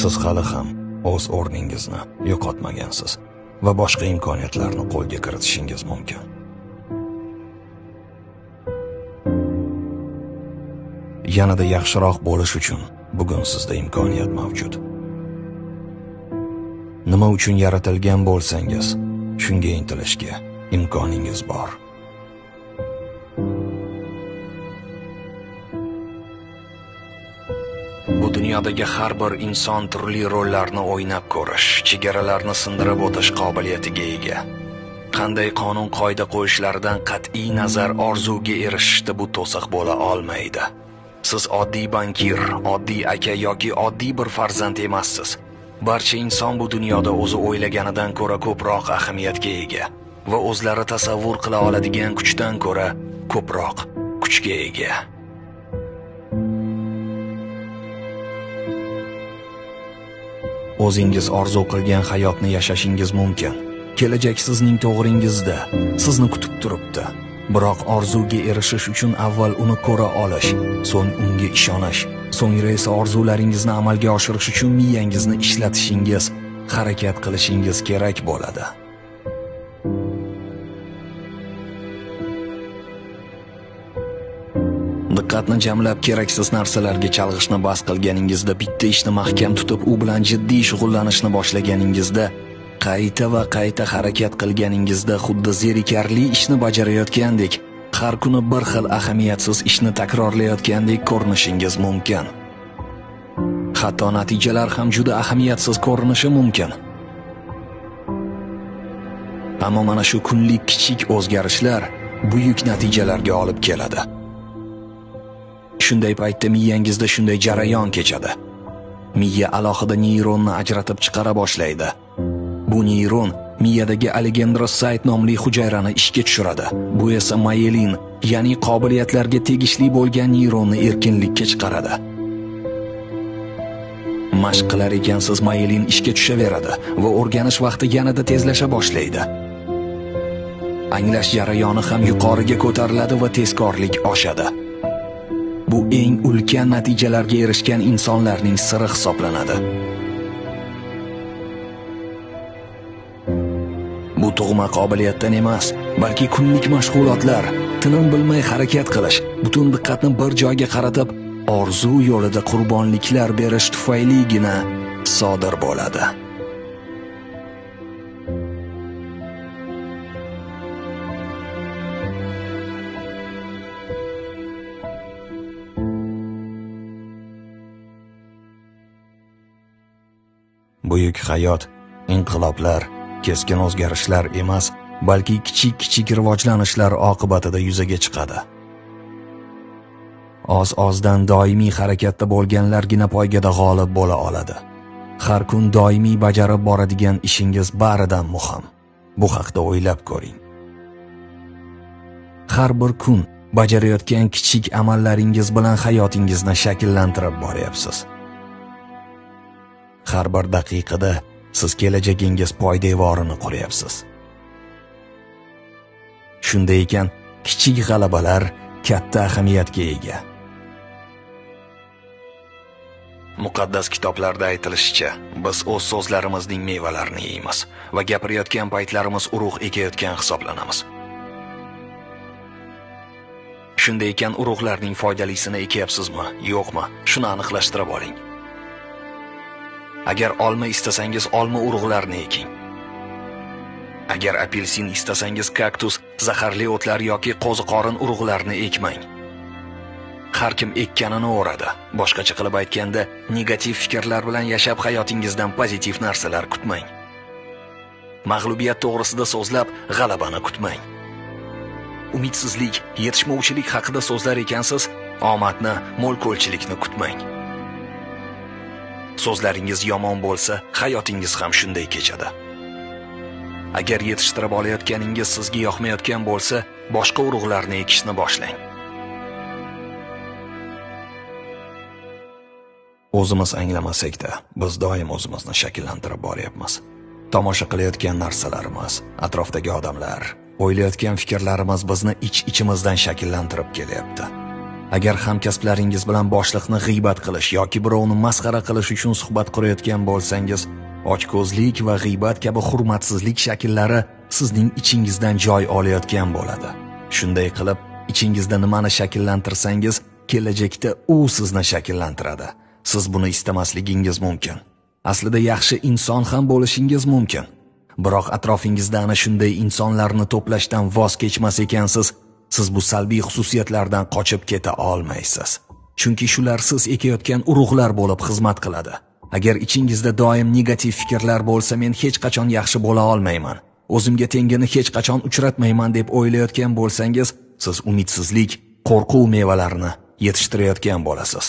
siz hali ham o'z o'rningizni yo'qotmagansiz va boshqa imkoniyatlarni qo'lga kiritishingiz mumkin. Yanada yaxshiroq bo'lish uchun bugun sizda imkoniyat mavjud. Nima uchun yaratilgan bo'lsangiz, shunga intilishga imkoningiz bor. Dunyodagi har bir inson turli rollarni o'ynab ko'rish, chegaralarni sindirib o'tish qobiliyatiga ega. Qanday qonun qoida qo'yishlaridan qat'iy nazar orzuga erishishda bu to'siq bo'la olmaydi. Siz oddiy bankir, oddiy aka yoki oddiy bir farzand emassiz. Barcha inson bu dunyoda o'zi o'ylaganidan ko'ra ko'proq ahamiyatga ega va o'zlari tasavvur qila oladigan kuchdan ko'ra ko'proq kuchga ega. O'zingiz orzu qilgan hayotni yashashingiz mumkin. Kelajak sizning to'g'ringizda, sizni kutib turibdi. Biroq orzuga erishish uchun avval uni ko'ra olish, so'ng unga ishonish, so'ngra esa orzularingizni amalga oshirish uchun miyangizni ishlatishingiz, harakat qilishingiz kerak bo'ladi. Diqqatni jamlab keraksiz narsalarga chalg'ishni bas qilganingizda, bitta ishni mahkam tutib, u bilan jiddiy shug'ullanishni boshlaganingizda, qayta va qayta harakat qilganingizda xuddi zerikarli ishni bajarayotgandek, har kuni bir xil ahamiyatsiz ishni takrorlayotgandek ko'rinishingiz mumkin. Hatto natijalar ham juda ahamiyatsiz ko'rinishi mumkin. Ammo mana shu kunlik kichik o'zgarishlar buyuk natijalarga olib keladi. Shunday paytda miyangizda shunday jarayon kechadi. Miya alohida neyronni ajratib chiqara boshlaydi. Bu neyron miyadagi algendrosit nomli hujayrani ishga tushiradi. Bu esa mayelin, ya'ni qobiliyatlarga tegishli bo'lgan neyronni erkinlikka chiqaradi. Mashq qilar ekansiz mayelin ishga tushaveradi va o'rganish vaqti yanada tezlasha boshlaydi. Anglash jarayoni ham yuqoriga ko'tariladi va tezkorlik oshadi. Bu eng ulkan natijalarga erishgan insonlarning siri hisoblanadi. Bu tug'ma qobiliyatdan emas, balki kunlik mashg'ulotlar, tinim bilmay harakat qilish, butun diqqatni bir joyga qaratib, orzu yo'lida qurbonliklar berish tufayligina sodir bo'ladi. Hayot, inqiloblar, keskin o'zgarishlar emas, balki kichik-kichik rivojlanishlar oqibatida yuzaga chiqadi. Oz-ozdan doimiy harakatda bo'lganlargina poygada g'olib bo'la oladi. Har kun doimiy bajarib boradigan ishingiz baridan muhim. Bu haqda o'ylab ko'ring. Har bir kun bajarayotgan kichik amallaringiz bilan hayotingizni shakllantirib boryapsiz. Har bir daqiqada siz kelajagingiz poydevorini quryapsiz. Shunday ekan, kichik g'alabalar katta ahamiyatga ega. Muqaddas kitoblarda aytilishicha, biz o'z so'zlarimizning mevalarini yeymiz va gapirayotgan paytlarimiz urug' ekayotgan hisoblanamiz. Shunday ekan, urug'larning foydalisini ekyapsizmi, yo'qmi? Shuni aniqlashtirib oling. Agar olma istasangiz, olma urug'larini eking. Agar apelsin istasangiz, kaktus, zaharli o'tlar yoki qo'ziqorin urug'larini ekmang. Har kim ekkanini o'radi. Boshqacha qilib aytganda, negativ fikrlar bilan yashab hayotingizdan pozitiv narsalar kutmang. Mag'lubiyat to'g'risida so'zlab, g'alabani kutmang. Umidsizlik, yetishmovchilik haqida so'zlar ekansiz, omadni, mo'l-ko'lchilikni kutmang. So'zlaringiz yomon bo'lsa, hayotingiz ham shunday kechadi. Agar yetishtirib olayotganingiz sizga yoqmayotgan bo'lsa, boshqa urug'larni ekishni boshlang. O'zimiz anglamasak-da, biz doim o'zimizni shakllantirib boryapmiz. Tomosha qilayotgan narsalarimiz, atrofdagi odamlar, o'ylayotgan fikrlarimiz bizni ich-ichimizdan shakllantirib kelyapti. Agar hamkasblaringiz bilan boshliqni g'iybat qilish yoki birovni masxara qilish uchun suhbat qurayotgan bo'lsangiz, ochko'zlik va g'iybat kabi hurmatsizlik shakllari sizning ichingizdan joy olayotgan bo'ladi. Shunday qilib, ichingizda nimani shakllantirsangiz, kelajakda u sizni shakllantiradi. Siz buni istamasligingiz mumkin. Aslida yaxshi inson ham bo'lishingiz mumkin. Biroq atrofingizda ana shunday insonlarni to'plashdan voz kechmas ekansiz, siz bu salbiy xususiyatlardan qochib keta olmaysiz. Chunki shular siz ekayotgan urug'lar bo'lib xizmat qiladi. Agar ichingizda doim negativ fikrlar bo'lsa, men hech qachon yaxshi bo'la olmayman. O'zimga tengini hech qachon uchratmayman deb o'ylayotgan bo'lsangiz, siz umidsizlik, qo'rquv mevalarini yetishtirayotgan bo'lasiz.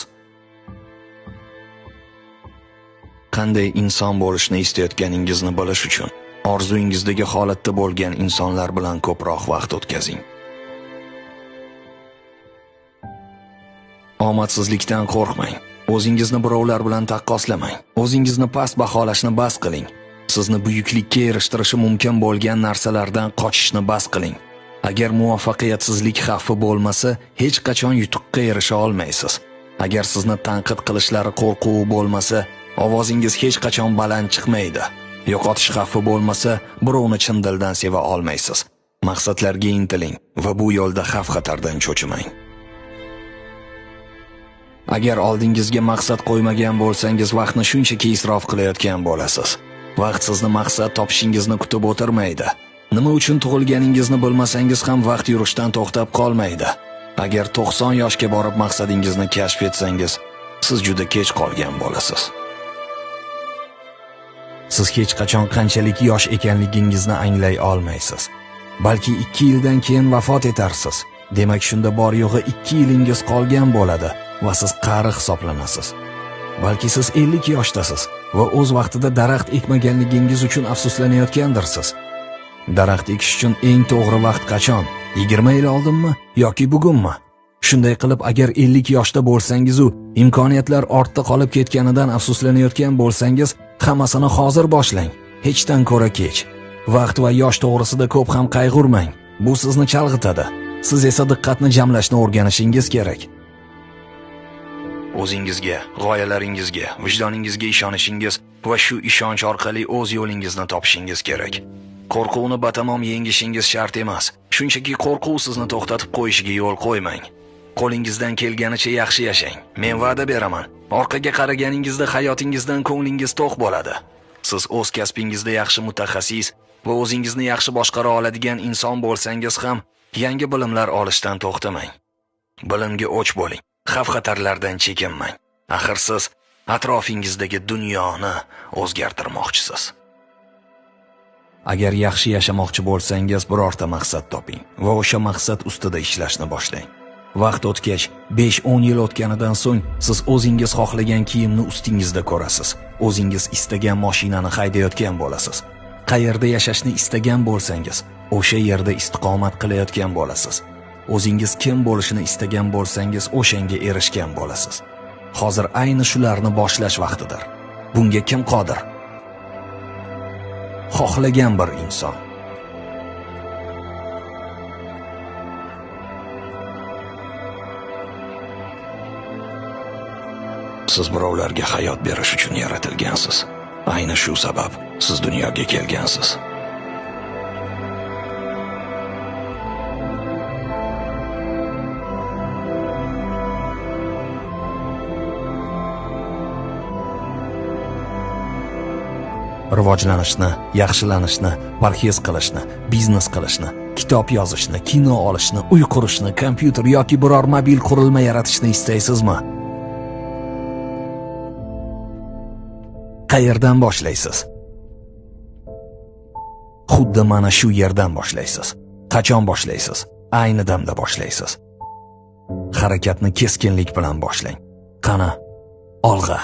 Qanday inson bo'lishni istayotganingizni bilish uchun orzuingizdagi holatda bo'lgan insonlar bilan ko'proq vaqt o'tkazing. Omadsizlikdan qo'rqmang. O'zingizni birovlar bilan taqqoslamang. O'zingizni past baholashni bas qiling. Sizni buyuklikka erishtirishi mumkin bo'lgan narsalardan qochishni bas qiling. Agar muvaffaqiyatsizlik xavfi bo'lmasa, hech qachon yutuqqa erisha olmaysiz. Agar sizni tanqid qilishlari qo'rquvi bo'lmasa, ovozingiz hech qachon baland chiqmaydi. Yo'qotish xavfi bo'lmasa, birovni chin dildan seva olmaysiz. Maqsadlarga intiling va bu yo'lda xavf-xatardan cho'chimang. Agar oldingizga maqsad qo'ymagan bo'lsangiz, vaqtni shunchaki isrof qilayotgan bo'lasiz. Vaqt sizni maqsad topishingizni kutib o'tirmaydi. Nima uchun tug'ilganingizni bilmasangiz ham vaqt yurishdan to'xtab qolmaydi. Agar 90 yoshga borib maqsadingizni kashf etsangiz, siz juda kech qolgan bo'lasiz. Siz hech qachon qanchalik yosh ekanligingizni anglay olmaysiz. Balki 2 yildan keyin vafot etarsiz. Demak, shunda bor yo'g'i 2 yilingiz qolgan bo'ladi va siz qari hisoblanasiz. Balki siz 50 yoshdasiz va o'z vaqtida daraxt ekmaganligingiz uchun afsuslanayotgandirsiz. Daraxt ekish uchun eng to'g'ri vaqt qachon? 20 yil oldinmi yoki bugunmi? Shunday qilib, agar 50 yoshda bo'lsangiz u imkoniyatlar ortda qolib ketganidan afsuslanayotgan bo'lsangiz, hammasini hozir boshlang. Hechdan ko'ra kech. Vaqt va yosh to'g'risida ko'p ham qayg'urmang. Bu sizni chalg'itadi. Siz esa diqqatni jamlashni o'rganishingiz kerak. O'zingizga, g'oyalaringizga, vijdoningizga ishonishingiz va shu ishonch orqali o'z yo'lingizni topishingiz kerak. Qo'rquvni batamom yengishingiz shart emas. Shunchaki qo'rquv sizni to'xtatib qo'yishiga yo'l qo'ymang. Qo'lingizdan kelganicha yaxshi yashang. Men va'da beraman. Orqaga qaraganingizda hayotingizdan ko'nglingiz to'q bo'ladi. Siz o'z kasbingizda yaxshi mutaxassis va o'zingizni yaxshi boshqara oladigan inson bo'lsangiz ham, yangi bilimlar olishdan to'xtamang. Bilimga o'ch bo'ling. Xavf-xatarlardan chekinmang. Axir siz atrofingizdagi dunyoni o'zgartirmoqchisiz. Agar yaxshi yashamoqchi bo'lsangiz, birorta maqsad toping va o'sha maqsad ustida ishlashni boshlang. Vaqt o'tgach, 5-10 yil o'tganidan so'ng siz o'zingiz xohlagan kiyimni ustingizda ko'rasiz. O'zingiz istagan mashinani haydayotgan bo'lasiz. Qayerda yashashni istagan bo'lsangiz, o'sha yerda istiqomat qilayotgan bo'lasiz. O'zingiz kim bo'lishini istagan bo'lsangiz, o'shanga erishgan bo'lasiz. Hozir ayni shularni boshlash vaqtidir. Bunga kim qodir? Xohlagan bir inson. Siz birovlarga hayot berish uchun yaratilgansiz. Ayni shu sabab siz dunyoga kelgansiz. Rivojlanishni, yaxshilanishni, parhez qilishni, biznes qilishni, kitob yozishni, kino olishni, uy qurishni, kompyuter yoki biror mobil qurilma yaratishni istaysizmi? Qayerdan boshlaysiz? Xuddi mana shu yerdan boshlaysiz. Qachon boshlaysiz? Ayni damda boshlaysiz. Harakatni keskinlik bilan boshlang. Qani, olg'a.